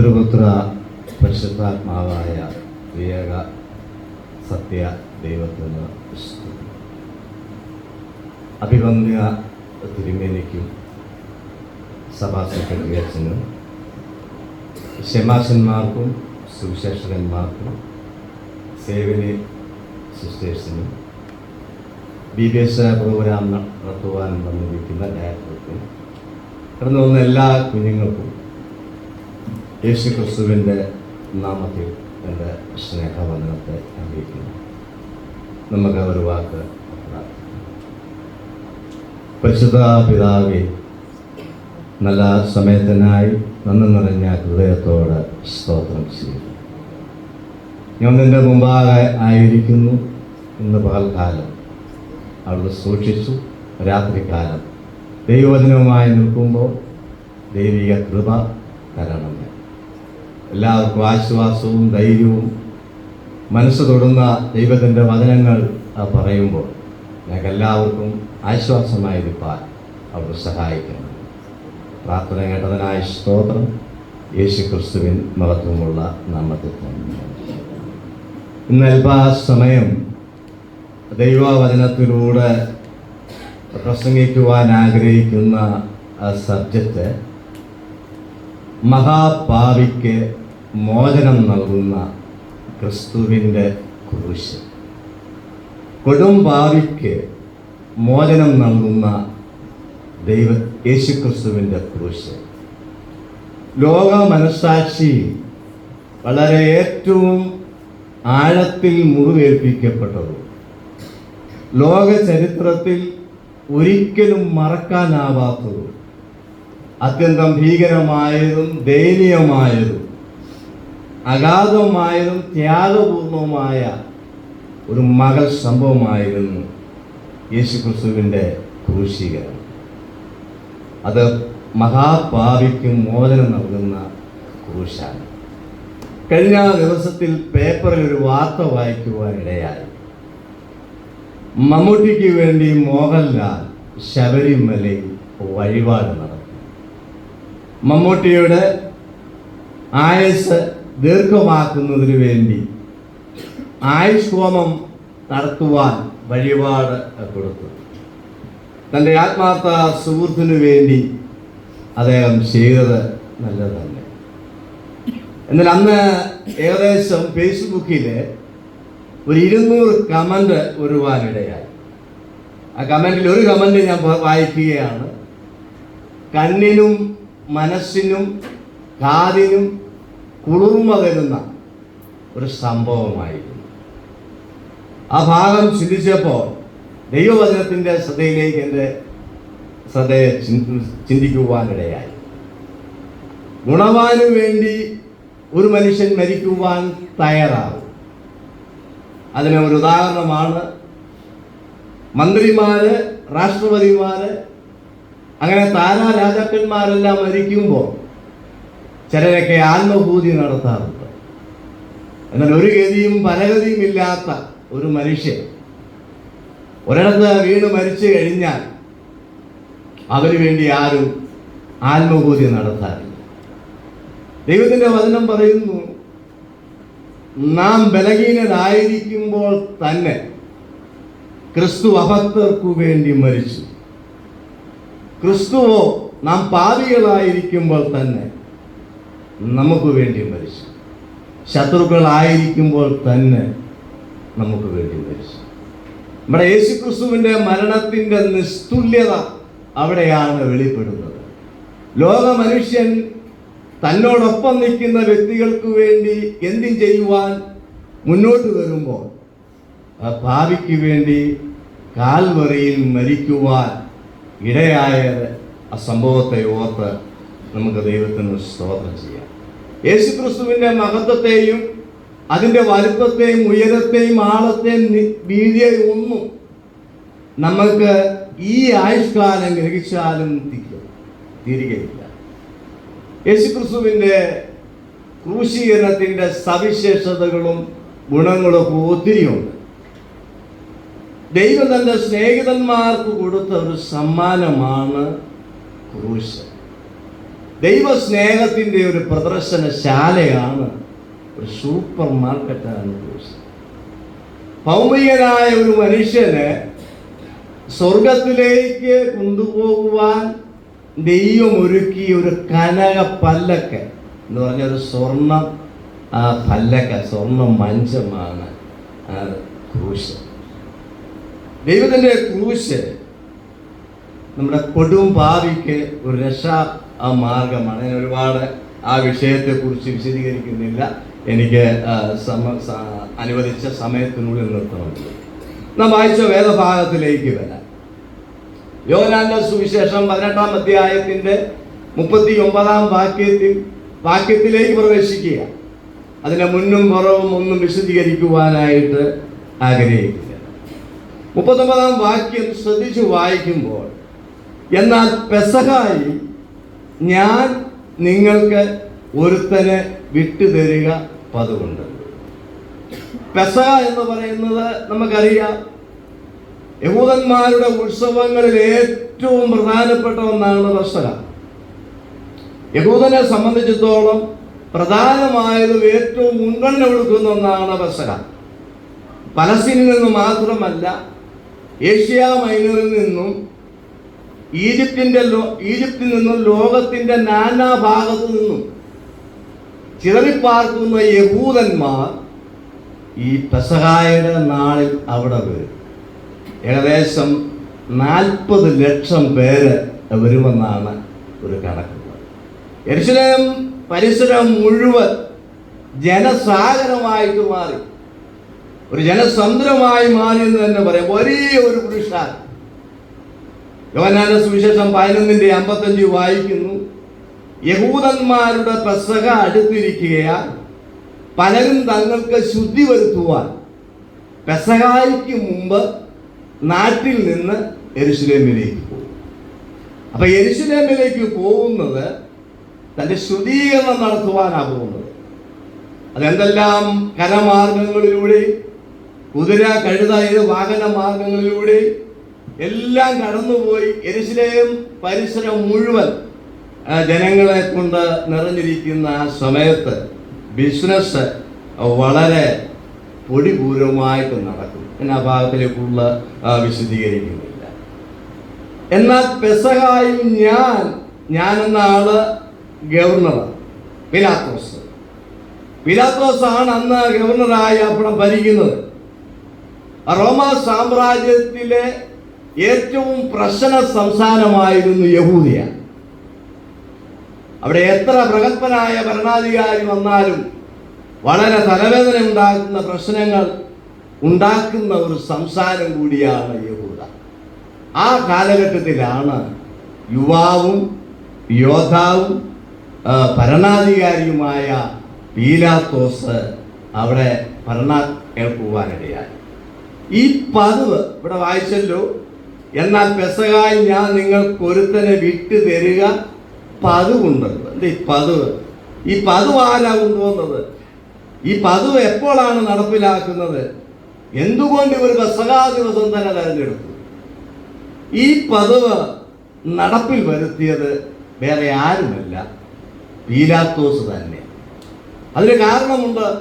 പിതൃപുത്ര പരിശുദ്ധാത്മാവായ ഏക സത്യ ദൈവത്തിന് സ്തുതി. അഭിവന്യ തിരുമേനിക്കും സഭാ സെക്രട്ടറി അച്ഛനും ശമാശന്മാർക്കും സുവിശേഷകന്മാർക്കും സേവനി സിസ്റ്റേഴ്സിനും എസ് പ്രോഗ്രാം നടത്തുവാൻ വന്നിരിക്കുന്ന ഡയറക്ടർക്കും കടന്നു വന്ന എല്ലാ കുഞ്ഞുങ്ങൾക്കും യേശു ക്രിസ്തുവിന്റെ നാമത്തിൽ എന്റെ സ്നേഹവന്ദനത്തെ അറിയിക്കുന്നു നമുക്ക് ഒരു വാക്ക്. പരിശുദ്ധ പിതാവി നല്ല സമയത്തിനായി നന്ദി നിറഞ്ഞ ഹൃദയത്തോട് സ്തോത്രം ചെയ്യുന്നു. ഞാൻ നിന്റെ മുമ്പാകെ ആയിരിക്കുന്നു ഇന്ന് പകൽക്കാലം. അവിടെ സൂക്ഷിച്ചു രാത്രികാലം ദൈവവചനവുമായി നിൽക്കുമ്പോൾ ദൈവിക കൃപ തരണമേ. എല്ലാവർക്കും ആശ്വാസവും ധൈര്യവും. മനസ്സ് തൊടുന്ന ദൈവത്തിന്റെ വചനങ്ങൾ പറയുമ്പോൾ ഞങ്ങൾക്ക് എല്ലാവർക്കും ആശ്വാസമായിരിക്കാൻ അവർ സഹായിക്കണം. പ്രാർത്ഥന കേട്ടതിനായ സ്തോത്രം. യേശു ക്രിസ്തുവിൻ മഹത്വമുള്ള നാമത്തിൽ ഇന്ന് അല്പസമയം ദൈവവചനത്തിലൂടെ പ്രസംഗിക്കുവാൻ ആഗ്രഹിക്കുന്ന സബ്ജക്റ്റ് മഹാപാവിക്ക് മോചനം നൽകുന്ന ക്രിസ്തുവിന്റെ കുരിശ്. കൊടും ഭാവിക്ക് മോചനം നൽകുന്ന ദൈവ യേശുക്രിസ്തുവിന്റെ ക്രൂശ്. ലോക മനസാക്ഷി വളരെ ഏറ്റവും ആഴത്തിൽ മുറിവേൽപ്പിക്കപ്പെട്ടത്. ലോക ചരിത്രത്തിൽ ഒരിക്കലും മറക്കാനാവാത്തതും. അത്യന്തം ഭീകരമായതും ദയനീയമായതും അഗാധമായതും ത്യാഗപൂർണവുമായ ഒരു മകൾ സംഭവമായിരുന്നു യേശു ക്രിസ്തുവിന്റെ ക്രൂശീകരണം. അത് മഹാപാപിക്കും മോചനം നൽകുന്ന ക്രൂശാണ്. കഴിഞ്ഞ ദിവസത്തിൽ പേപ്പറിൽ ഒരു വാർത്ത വായിക്കുവാനിടയായി. മമ്മൂട്ടിക്ക് വേണ്ടി മോഹൻലാൽ ശബരിമലയിൽ വഴിപാട് നടത്തി. മമ്മൂട്ടിയുടെ ആയുസ് ദീർഘമാക്കുന്നതിന് വേണ്ടി ആയുഷ് നടത്തുവാൻ വഴിപാട് കൊടുത്തു. തന്റെ ആത്മാർത്ഥ സുഹൃത്തിനു വേണ്ടി അദ്ദേഹം ചെയ്തത് നല്ലത് തന്നെ എന്നാൽ അന്ന് ഏകദേശം ഫേസ്ബുക്കിൽ ഒരു ഇരുന്നൂറ് കമന്റ് ഒരുവാനിടയായി ആ കമന്റിൽ ഒരു കമന്റ് ഞാൻ വായിക്കുകയാണ്. കണ്ണിനും മനസ്സിനും കാതിനും കുളിർമ തരുന്ന ഒരു സംഭവമായിരുന്നു. ആ ഭാഗം ചിന്തിച്ചപ്പോൾ ദൈവവചനത്തിന്റെ ശ്രദ്ധയിലേക്ക് എന്റെ ശ്രദ്ധയെ ചിന്തി- ചിന്തിക്കുവാനിടയായി. ഗുണവാനു വേണ്ടി ഒരു മനുഷ്യൻ മരിക്കുവാൻ തയ്യാറാവും. അതിന് ഒരു ഉദാഹരണമാണ് മന്ത്രിമാര് രാഷ്ട്രപതിമാര് അങ്ങനെ താരാ രാജാക്കന്മാരെല്ലാം മരിക്കുമ്പോൾ ചിലരൊക്കെ ആത്മഭൂതി നടത്താറുണ്ട്. എന്നാൽ ഒരു ഗതിയും പരഗതിയും ഇല്ലാത്ത ഒരു മനുഷ്യൻ ഒരിടത്ത് വീണ് മരിച്ചു കഴിഞ്ഞാൽ അവന് വേണ്ടി ആരും ആത്മഭൂതി നടത്താറില്ല. ദൈവത്തിന്റെ വചനം പറയുന്നു നാം ബലഹീനരായിരിക്കുമ്പോൾ തന്നെ ക്രിസ്തു അഭക്തർക്കു വേണ്ടി മരിച്ചു. ക്രിസ്തുവോ നാം പാപികളായിരിക്കുമ്പോൾ തന്നെ നമുക്ക് വേണ്ടി മരിച്ചു ശത്രുക്കളായിരിക്കുമ്പോൾ തന്നെ നമുക്ക് വേണ്ടി മരിച്ചു നമ്മുടെ യേശു ക്രിസ്തുവിന്റെ മരണത്തിന്റെ നിസ്തുല്യത അവിടെയാണ് വെളിപ്പെടുന്നത്. ലോക മനുഷ്യൻ തന്നോടൊപ്പം നിൽക്കുന്ന വ്യക്തികൾക്ക് വേണ്ടി എന്തും ചെയ്യുവാൻ മുന്നോട്ട് വരുമ്പോൾ പാവിക്ക് വേണ്ടി കാൽവറിയിൽ മരിക്കുവാൻ ഇടയായ ആ സംഭവത്തെ ഓർത്ത് നമുക്ക് ദൈവത്തിന് സ്തോത്രം ചെയ്യാം. യേശു ക്രിസ്തുവിന്റെ മഹത്വത്തെയും അതിന്റെ വലുപ്പത്തെയും ഉയരത്തെയും ആളത്തെയും വീതിയെയും ഒന്നും നമുക്ക് ഈ ആയുഷ്കാലം ഗ്രഹിച്ചാലും തിരികെയില്ല. യേശുക്രിസ്തുവിന്റെ ക്രൂശീകരണത്തിന്റെ സവിശേഷതകളും ഗുണങ്ങളൊക്കെ ഒത്തിരിയുണ്ട് ദൈവം തന്റെ സ്നേഹിതന്മാർക്ക് കൊടുത്ത ഒരു സമ്മാനമാണ് ക്രൂശ്. ദൈവസ്നേഹത്തിന്റെ ഒരു പ്രദർശനശാലയാണ് ഒരു സൂപ്പർ മാർക്കറ്റാണ് ഭൗമികനായ ഒരു മനുഷ്യന് സ്വർഗത്തിലേക്ക് കൊണ്ടുപോകുവാൻ ദൈവം ഒരുക്കിയ ഒരു കനക പല്ലക്ക എന്ന് പറഞ്ഞ ഒരു ആ പല്ലക്ക സ്വർണ മഞ്ചമാണ് ക്രൂശ് ദൈവത്തിന്റെ ക്രൂശ് നമ്മുടെ കൊടും ഭാവിക്ക് ഒരു രക്ഷാ ആ മാർഗമാണ്. ഞാൻ ഒരുപാട് ആ വിഷയത്തെക്കുറിച്ച് വിശദീകരിക്കുന്നില്ല. എനിക്ക് സമ അനുവദിച്ച സമയത്തിനുള്ളിൽ നിർത്തണം നാം വായിച്ച വേദഭാഗത്തിലേക്ക് വരാം. യോനാന്റെ സുവിശേഷം പതിനെട്ടാം അധ്യായത്തിന്റെ മുപ്പത്തി ഒമ്പതാം വാക്യത്തിൽ വാക്യത്തിലേക്ക് പ്രവേശിക്കുക. അതിന് മുന്നും പുറവും ഒന്നും വിശദീകരിക്കുവാനായിട്ട് ആഗ്രഹിക്കില്ല മുപ്പത്തൊമ്പതാം വാക്യം ശ്രദ്ധിച്ചു വായിക്കുമ്പോൾ എന്നാൽ പെസഹായി ഞാൻ നിങ്ങൾക്ക് ഒരുത്തനെ വിട്ടുതരിക പതുകൊണ്ട് പെസ എന്ന് പറയുന്നത് നമുക്കറിയാം. യഹൂദന്മാരുടെ ഉത്സവങ്ങളിൽ ഏറ്റവും പ്രധാനപ്പെട്ട ഒന്നാണ് പെസക യഹൂദനെ സംബന്ധിച്ചിടത്തോളം പ്രധാനമായതും ഏറ്റവും മുൻഗണന കൊടുക്കുന്ന ഒന്നാണ് പെസക പലസ്തീനിൽ നിന്ന് മാത്രമല്ല ഏഷ്യ മൈനറിൽ നിന്നും ഈജിപ്തിന്റെ ഈജിപ്തിൽ നിന്നും ലോകത്തിന്റെ നാനാഭാഗത്തു നിന്നും ചിതറിപ്പാർക്കുന്ന യഹൂദന്മാർ ഈ പെസഹായുടെ നാളിൽ അവിടെ വരും. ഏകദേശം നാൽപ്പത് ലക്ഷം പേര് വരുമെന്നാണ് ഒരു കണക്കുള്ളത് യരിശുലേം പരിസരം മുഴുവൻ ജനസാഗരമായിട്ട് മാറി. ഒരു ജനസമുദ്രമായി മാറി എന്ന് തന്നെ പറയാം. വലിയ ഒരു പുരുഷാരം യോഹന്നാന്റെ സുവിശേഷം പതിനൊന്നിന്റെ അമ്പത്തഞ്ച് വായിക്കുന്നു. യഹൂദന്മാരുടെ പെസക അടുത്തിരിക്കുകയാൽ പലരും തങ്ങൾക്ക് ശുദ്ധി വരുത്തുവാൻ പെസകായ്ക്ക് മുമ്പ് നാട്ടിൽ നിന്ന് എരുശുലേമിലേക്ക് പോകും. അപ്പൊ എരുശുലേമിലേക്ക് പോകുന്നത് തന്റെ ശുദ്ധീകരണം നടത്തുവാനാണ് പോകുന്നത്. അതെന്തെല്ലാം കരമാർഗങ്ങളിലൂടെ കുതിര കഴുത ഇത് വാഹന മാർഗങ്ങളിലൂടെ എല്ലാം കടന്നുപോയി എരുസലേം പരിസരം മുഴുവൻ ജനങ്ങളെ കൊണ്ട് നിറഞ്ഞിരിക്കുന്ന ആ സമയത്ത് ബിസിനസ് വളരെ പൊടിപൂരമായിട്ട് നടക്കും. ഞാൻ ഭാഗത്തിലേക്കുള്ള വിശദീകരിക്കുന്നില്ല. എന്നാൽ പെസഹായി ഞാൻ ഞാൻ എന്ന ആൾ ഗവർണറാണ് പിലാത്തോസ്. പിലാത്തോസ് ആണ് അന്ന് ഗവർണറായി അപ്പോൾ ഭരിക്കുന്നത്. റോമ സാമ്രാജ്യത്തിലെ ഏറ്റവും പ്രശ്ന സംസ്ഥാനമായിരുന്നു യഹൂദിയ. അവിടെ എത്ര പ്രഗത്ഭനായ ഭരണാധികാരി വന്നാലും വളരെ തലവേദന ഉണ്ടാക്കുന്ന പ്രശ്നങ്ങൾ ഉണ്ടാക്കുന്ന ഒരു സംസാരം കൂടിയാണ് യഹൂദ. ആ കാലഘട്ടത്തിലാണ് യുവാവും യോദ്ധാവും ഭരണാധികാരിയുമായ പീലാത്തോസ് അവിടെ ഭരണ ഏൽക്കുവാനിടയായി ഈ പതിവ് ഇവിടെ വായിച്ചല്ലോ. എന്നാൽ പെസകായി ഞാൻ നിങ്ങൾക്ക് ഒരുത്തനെ വിട്ടു തരിക പതുവുണ്ട്. ഈ പതിവ്. ഈ പതു ആരാ കൊണ്ടുവന്നത്? ഈ പതിവ് എപ്പോഴാണ് നടപ്പിലാക്കുന്നത്? എന്തുകൊണ്ട് ഇവർ പെസകാ ദിവസം തന്നെ തെരഞ്ഞെടുത്തു? ഈ പതിവ് നടപ്പിൽ വരുത്തിയത് വേറെ ആരുമല്ല പീലാത്തോസ് തന്നെ. അതിന് കാരണമുണ്ട്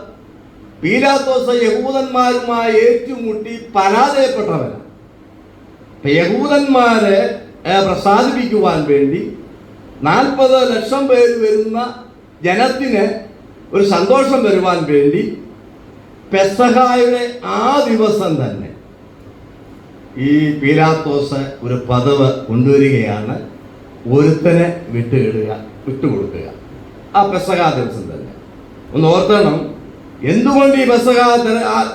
പീലാത്തോസ് യഹൂദന്മാരുമായി ഏറ്റുമുട്ടി പരാജയപ്പെട്ടവനാണ് യഹൂദന്മാരെ പ്രസാദിപ്പിക്കുവാൻ വേണ്ടി നാൽപ്പത് ലക്ഷം പേര് വരുന്ന ജനത്തിന് ഒരു സന്തോഷം വരുവാൻ വേണ്ടി പെസഹായുടെ ആ ദിവസം തന്നെ ഈ പീലാത്തോസ് ഒരു പദവ് കൊണ്ടുവരികയാണ്. ഒരുത്തനെ വിട്ടുകിടുക വിട്ടുകൊടുക്കുക. ആ പെസഹ ദിവസം തന്നെ. ഒന്ന് ഓർത്തണം എന്തുകൊണ്ട് ഈ പെസഹ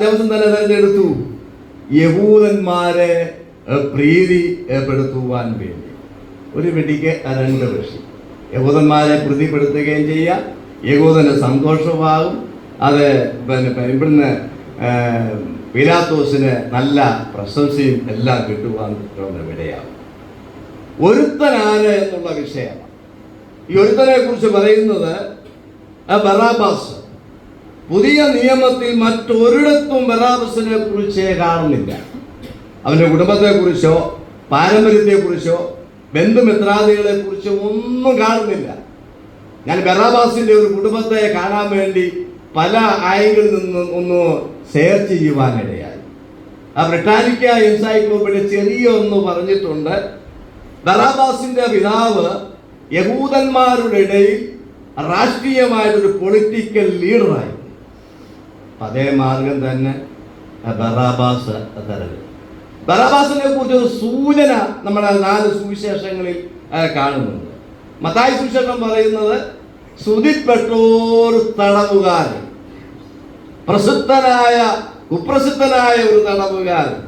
ദിവസം തന്നെ തിരഞ്ഞെടുത്തു? യഹൂദന്മാരെ പ്രീതി ഏർപ്പെടുത്തുവാൻ വേണ്ടി. ഒരു വെടിക്ക് രണ്ട് പക്ഷി യഹൂദന്മാരെ പ്രീതിപ്പെടുത്തുകയും ചെയ്യുക യഹൂദന് സന്തോഷമാകും. അത് പിന്നെ ഇവിടുന്ന് പിലാത്തോസിന് നല്ല പ്രശംസയും എല്ലാം കിട്ടുവാൻ വിടയാകും ഒരുത്തനാര് എന്നുള്ള വിഷയമാണ് ഈ ഒരുത്തനെ കുറിച്ച് പറയുന്നത് ബറാബാസ്. പുതിയ നിയമത്തിൽ മറ്റൊരിടത്തും ബറാബസിനെ കുറിച്ച് കാണുന്നില്ല. അവന്റെ കുടുംബത്തെക്കുറിച്ചോ പാരമ്പര്യത്തെക്കുറിച്ചോ ബന്ധുമിത്രാദികളെ കുറിച്ചോ ഒന്നും കാണുന്നില്ല. ഞാൻ ബറാബാസിന്റെ ഒരു കുടുംബത്തെ കാണാൻ വേണ്ടി പല ആയങ്ങളിൽ നിന്നും ഒന്ന് സെർച്ച് ചെയ്യുവാനിടയായി. ആ ബ്രിട്ടാനിക്ക എൻസൈക്ലോപ്പീഡിയ ചെറിയ ഒന്ന് പറഞ്ഞിട്ടുണ്ട്. ബറാബാസിന്റെ പിതാവ് യഹൂദന്മാരുടെ ഇടയിൽ രാഷ്ട്രീയമായിട്ടൊരു പൊളിറ്റിക്കൽ ലീഡറായി അതേ മാർഗം തന്നെ ബറാബാസ് തരവ് ബറാബാസിനെ കുറിച്ച് ഒരു സൂചന നമ്മുടെ നാല് സുവിശേഷങ്ങളിൽ കാണുന്നുണ്ട്. മത്തായി സുവിശേഷം പറയുന്നത് സുതിപ്പെട്ടോർ തടവുകാരൻ. പ്രസിദ്ധനായ കുപ്രസിദ്ധനായ ഒരു തടവുകാരൻ.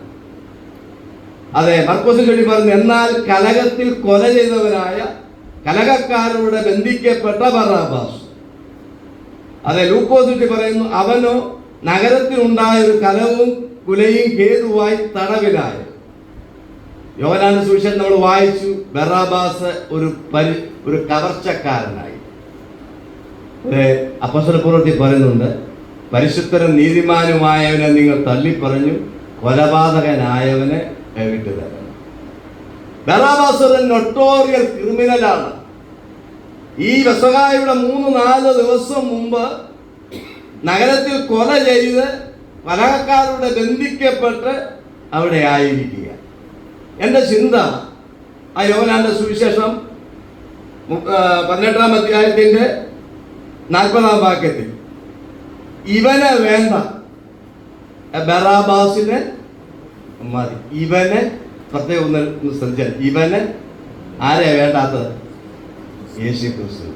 അതെ മർക്കോസ് ചെടി പറഞ്ഞു എന്നാൽ കലകത്തിൽ കൊല ചെയ്തവനായ കലകക്കാരോട് ബന്ധിക്കപ്പെട്ട ബറാബാസ്. അതെ ലൂക്കോസ് ചെടി പറയുന്നു അവനോ നഗരത്തിലുണ്ടായ ഒരു കലവും കുലയും ഹേതുവായി തടവിലായി. യോനാന സുവിശേഷം നമ്മൾ വായിച്ചു ബറാബാസ് ഒരു പരി ഒരു കവർച്ചക്കാരനായി. അപ്പസ്വല പറയുന്നുണ്ട് പരിശുദ്ധനും നീതിമാനുമായവനെ നിങ്ങൾ തള്ളിപ്പറഞ്ഞു കൊലപാതകനായവനെ വിട്ടുതരണം ബറാബാസ് ഒരു നൊട്ടോറിയൽ ക്രിമിനലാണ് ഈ വെസകായുടെ മൂന്ന് നാല് ദിവസം മുമ്പ് നഗരത്തിൽ കൊല ചെയ്ത് കലഹക്കാരുടെ ബന്ധിക്കപ്പെട്ട് അവിടെ ആയിരിക്കുക. എന്റെ ചിന്ത ആ യോനാന്റെ സുവിശേഷം പതിനെട്ടാം അധ്യായത്തിന്റെ നാൽപ്പതാം വാക്യത്തിൽ ഇവനെ വേണ്ട. ബറാബാസിനെ മതി. ഇവനെ പ്രത്യേകം ഒന്ന് ശ്രദ്ധിച്ചാൽ ഇവന് ആരെയാ വേണ്ടാത്തത്? യേശു ക്രിസ്തു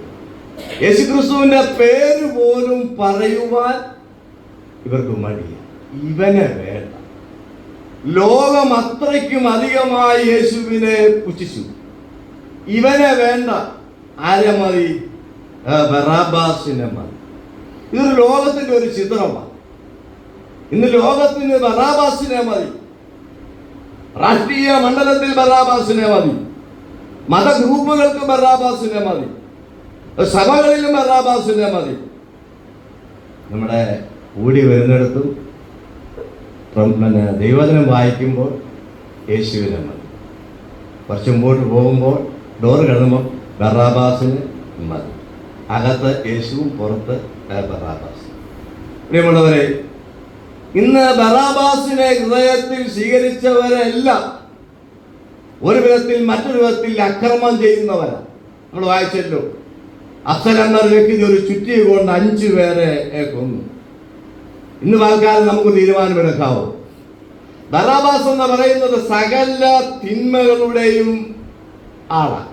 യേശു ക്രിസ്തുവിന്റെ പേര് പോലും പറയുവാൻ ഇവർക്ക് മടിയ. ഇവനെ വേണ്ട. ലോകം അത്രയ്ക്കും അധികമായി യേശുവിനെ പുച്ഛിച്ചു. ഇവനെ വേണ്ട. ആരെ മതി? ബറാബാസിനെ മതി. ഇതൊരു ലോകത്തിന്റെ ഒരു ചിത്രമാണ്. ഇന്ന് ലോകത്തിന് ബറാബാസിനെ മതി. രാഷ്ട്രീയ മണ്ഡലത്തിൽ ബറാബാസിനെ മതി. മതഗ്രൂപ്പുകൾക്ക് ബറാബാസിനെ മതി. സഭകളിലും ബറാബാസിനെ മതി. നമ്മുടെ കൂടി വരുന്നിടത്തും പിന്നെ ദൈവദിനം വായിക്കുമ്പോൾ യേശുവിനെ മതി കുറച്ച് മുമ്പോട്ട് പോകുമ്പോൾ ഡോറ് കിടന്നുമ്പോൾ ബറാബാസിന് മതി. അകത്ത് യേശുവും പുറത്ത് ബറാബാസ് പ്രിയമുള്ളവരെ ഇന്ന് ബറാബാസിനെ ഹൃദയത്തിൽ സ്വീകരിച്ചവരെല്ലാം ഒരു വിധത്തിൽ മറ്റൊരു വിധത്തിൽ അക്രമം ചെയ്യുന്നവരാണ് നമ്മൾ വായിച്ചല്ലോ. ഒരു വ്യക്തി ഒരു ചുറ്റി കൊണ്ട് അഞ്ചു പേരെ കൊന്നു. ഇന്ന് വാൽക്കാലം നമുക്ക് തീരുമാനമെടുക്കാവോ. ബറാബാസ് എന്ന് പറയുന്നത് സകല തിന്മകളുടെയും ആളാണ്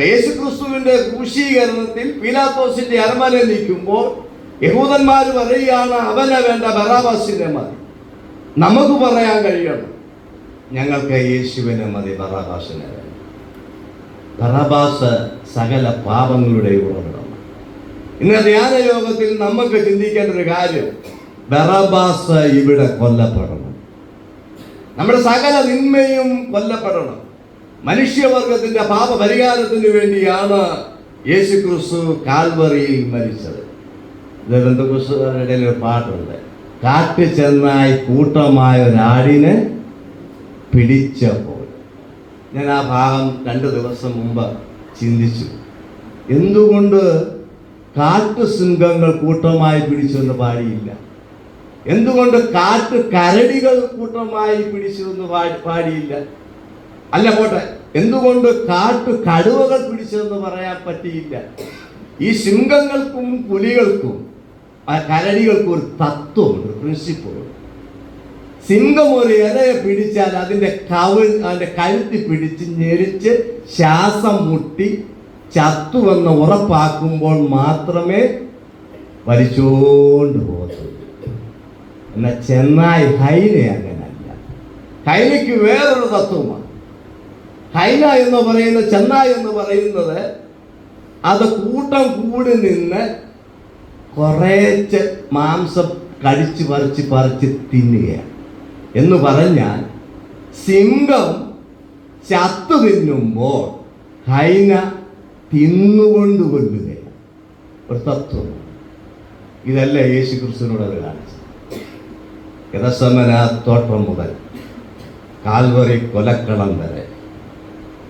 യേശുക്രിസ്തുവിന്റെ ക്രൂശീകരണത്തിൽ പീലാത്തോസിന്റെ അരമന നിൽക്കുമ്പോൾ യഹൂദന്മാർ പറയുകയാണ് അവനെ വേണ്ട ബറാബാസിനെ മതി. നമുക്ക് പറയാൻ കഴിയണം. ഞങ്ങൾക്ക് യേശുവിനെ മതി ബറാബാസിനെ വേണ്ട. ബറാബാസ് സകല പാപങ്ങളുടെ ഉറവിടമാണ് ഇന്ന് ധ്യാന യോഗത്തിൽ നമുക്ക് ചിന്തിക്കേണ്ട ഒരു കാര്യം ബറബാസ് ഇവിടെ കൊല്ലപ്പെടണം. നമ്മുടെ സകല നിന്മയും കൊല്ലപ്പെടണം. മനുഷ്യവർഗത്തിന്റെ പാപപരിഹാരത്തിന് വേണ്ടിയാണ് യേശു ക്രിസ്തു കാൽവറിയിൽ മരിച്ചത്. ഇടയിൽ ഒരു പാട്ടുണ്ട്. കാട്ടു ചെന്നായി കൂട്ടമായ ഒരാടിനെ പിടിച്ചപ്പോൾ. ഞാൻ ആ ഭാഗം രണ്ട് ദിവസം മുമ്പ് ചിന്തിച്ചു. എന്തുകൊണ്ട് കാട്ടുസിംഹങ്ങൾ കൂട്ടമായി പിടിച്ചെന്ന് പാടിയില്ല. എന്തുകൊണ്ട് കാട്ടു കരടികൾ കൂട്ടമായി പിടിച്ചു എന്ന് പാടിയില്ല? അല്ല പോട്ടെ. എന്തുകൊണ്ട് കാട്ടു കടുവകൾ പിടിച്ചതെന്ന് പറയാൻ പറ്റിയില്ല? ഈ സിംഹങ്ങൾക്കും പുലികൾക്കും ആ കരടികൾക്കും ഒരു തത്വമുണ്ട് പ്രിൻസിപ്പുണ്ട് സിംഹം ഒരു ഇലയെ പിടിച്ചാൽ അതിന്റെ കവിൾ അതിന്റെ കഴുത്തി പിടിച്ച് ഞെരിച്ച് ശ്വാസം മുട്ടി ചത്തുവെന്ന് ഉറപ്പാക്കുമ്പോൾ മാത്രമേ വലിച്ചോണ്ട് പോകത്തുള്ളൂ. എന്നാൽ ചെന്നായി ഹൈന അങ്ങനല്ല. ഹൈനയ്ക്ക് വേറൊരു തത്വമാണ്. ഹൈന എന്ന് പറയുന്ന ചെന്നായ് എന്ന് പറയുന്നത് അത് കൂട്ടം കൂടി നിന്ന് കുറേച്ച് മാംസം കടിച്ച് പറിച്ച് പറിച്ച് തിന്നുകയാണ്. എന്ന് പറഞ്ഞാൽ സിംഹം ചത്തു തിന്നുമ്പോൾ ഹൈന തിന്നുകൊണ്ട് കൊല്ലുക ഒരു തത്വം. ഇതല്ല യേശു ക്രിസ്തുവിനോട് അത് കാണിച്ചത്. യഥസമനാത്തോട്ടം തോട്ടം മുതൽ കാൽവറി കൊലക്കളം വരെ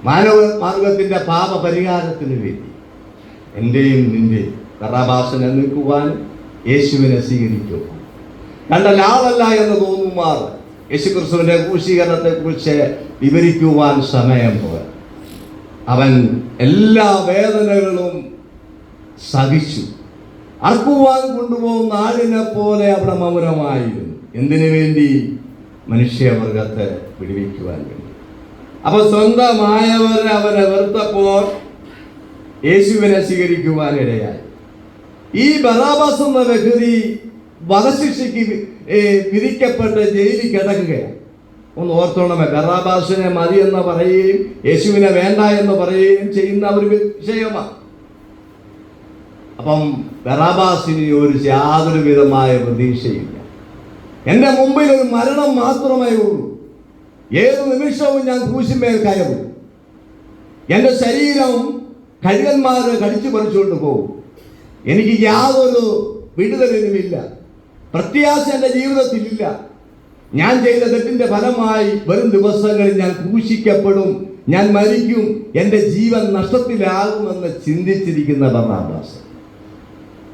മാനവ മാർഗത്തിന്റെ പാപപരിഹാരത്തിന് വേണ്ടി എന്റെയും നിന്റെയും കറാഭാസനെ നിൽക്കുവാൻ യേശുവിനെ സ്വീകരിക്കും. കണ്ട ലാളല്ല എന്ന് തോന്നുമാർ യേശുക്രിസ്തുവിന്റെ ക്രിസ്തുവിന്റെ കുറിച്ച് വിവരിക്കുവാൻ സമയം പോരാ. അവൻ എല്ലാ വേദനകളും സഹിച്ചു. അർക്കുവാൻ കൊണ്ടുപോകുന്ന ആടിനെ പോലെ അവിടെ മൗനമായിരുന്നു എന്തിനു വേണ്ടി? മനുഷ്യവർഗത്തെ വിടുവിക്കുവാൻ വേണ്ടി. അപ്പൊ സ്വന്തമായവരെ അവനെ വെറുത്തപ്പോൾ യേശുവിനെ സ്വീകരിക്കുവാൻ ഇടയായി. ഈ ബറാബാസ് എന്ന വ്യക്തി വധശിക്ഷയ്ക്ക് വിധിക്കപ്പെട്ട് ജയിലിൽ കിടക്കുകയാണ്. ഒന്ന് ഓർത്തോണമേ. ബറാബാസിനെ മതി എന്ന് പറയുകയും യേശുവിനെ വേണ്ട എന്ന് പറയുകയും ചെയ്യുന്ന ഒരു വിഷയമാണ്. അപ്പം ബറാബാസിന് ഒരു യാതൊരു വിധമായ പ്രതീക്ഷയില്ല. എന്റെ മുമ്പിൽ ഒരു മരണം മാത്രമേ ഉള്ളൂ. ഏത് നിമിഷവും ഞാൻ കൂശിമേൽ കയറും. എന്റെ ശരീരം കഴുകന്മാർ കടിച്ചു പറിച്ചുകൊണ്ട് പോകും. എനിക്ക് യാതൊരു വിടുതലിനുമില്ല. പ്രത്യാശ എന്റെ ജീവിതത്തിലില്ല. ഞാൻ ചെയ്ത തെറ്റിന്റെ ഫലമായി വരും ദിവസങ്ങളിൽ ഞാൻ ക്രൂശിക്കപ്പെടും. ഞാൻ മരിക്കും. എന്റെ ജീവൻ നഷ്ടത്തിലാകുമെന്ന് ചിന്തിച്ചിരിക്കുന്ന ബറാബാസ്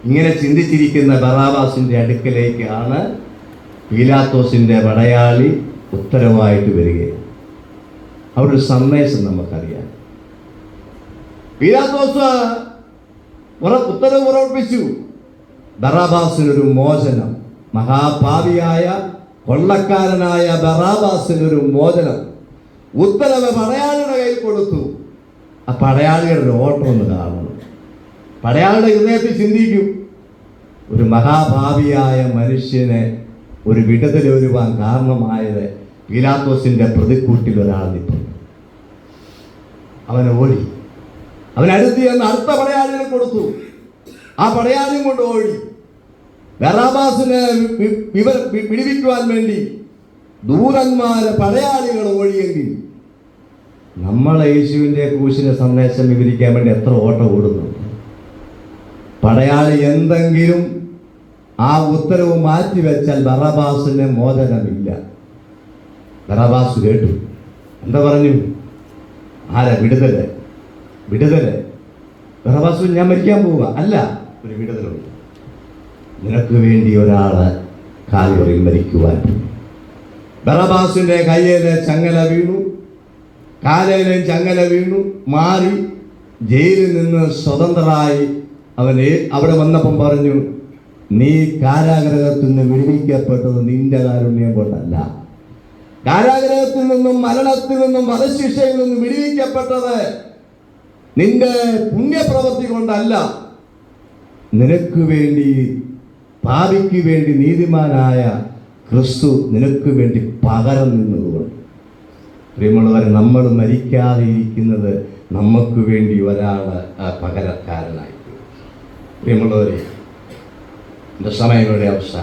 ഇങ്ങനെ ചിന്തിച്ചിരിക്കുന്ന ബറാബാസിന്റെ അടുക്കലേക്കാണ് പീലാത്തോസിന്റെ പടയാളി ഉത്തരവായിട്ട് വരികയാണ്. അവിടെ ഒരു സന്ദേശം നമുക്കറിയാം. പീലാത്തോസ് ഉത്തരവ് ഉറപ്പിച്ചു. ബറാബാസിനൊരു മോചനം. മഹാപാപിയായ കൊള്ളക്കാരനായ ബറാബാസിനൊരു മോചനം. ഉത്തരവ് പടയാളിയുടെ കയ്യിൽ കൊടുത്തു. ആ പടയാളിയുടെ ഒരു ഓട്ടം ഒന്ന് കാണണം. പടയാളിയുടെ ഹൃദയത്തിൽ ചിന്തിക്കും. ഒരു മഹാഭാവിയായ മനുഷ്യനെ ഒരു വിടുതൽ കാരണമായത് പീലാത്തോസിന്റെ പ്രതിക്കൂട്ടിൽ ഒരാൾ നിൽക്കുന്നു. അവൻ ഓടി. അവനടുത്ത് ചെന്ന് അടുത്ത പടയാളിനെ കൊടുത്തു. ആ പടയാളിയും കൊണ്ട് ഓടി. ബറാബാസിനെ പിടിവിക്കുവാൻ വേണ്ടി ദൂതന്മാരെ പടയാളികൾ ഓടിയെങ്കിൽ നമ്മളെ യേശുവിന്റെ കൂശിന്റെ സന്ദേശം വിവരിക്കാൻ വേണ്ടി എത്ര ഓട്ടം ഓടുന്നു പടയാളി എന്തെങ്കിലും ആ ഉത്തരവ് മാറ്റി വെച്ചാൽ ബറബാസിന് മോചനമില്ല. ബറബാസ് കേട്ടു. എന്താ പറഞ്ഞു? ആരെ വിടുതൽ? വിടുതൽ? ബറബാസ് ഞാൻ മരിക്കാൻ പോവുക. അല്ല ഒരു വിടുതലുണ്ട്. നിനക്ക് വേണ്ടി ഒരാൾ കാലുകളിൽ മരിക്കുവാൻ. ബറബാസിന്റെ കയ്യിലെ ചങ്ങല വീണു. കാലയിലെ ചങ്ങല വീണു. മാറി ജയിലിൽ നിന്ന് സ്വതന്ത്രരായി അവനെ അവിടെ വന്നപ്പം പറഞ്ഞു നീ കാരാഗ്രഹത്തിൽ നിന്ന് വിടുവിക്കപ്പെട്ടത് നിന്റെ കാരുണ്യം കൊണ്ടല്ല. കാരാഗ്രഹത്തിൽ നിന്നും മരണത്തിൽ നിന്നും വധശിക്ഷയിൽ നിന്നും വിടുവിക്കപ്പെട്ടത് നിന്റെ പുണ്യപ്രവൃത്തി കൊണ്ടല്ല. നിനക്ക് വേണ്ടി പാപിക്ക് വേണ്ടി നീതിമാനായ ക്രിസ്തു നിനക്ക് വേണ്ടി പകരം നിന്നതുകൊണ്ട്. പ്രിയമുള്ളവരെ നമ്മൾ മരിക്കാതെ ഇരിക്കുന്നത് നമുക്ക് വേണ്ടി ഒരാൾ പകരക്കാരനായി. പ്രിയമുള്ളവരെ എന്റെ സമയം ഇവിടെ അവസാനം.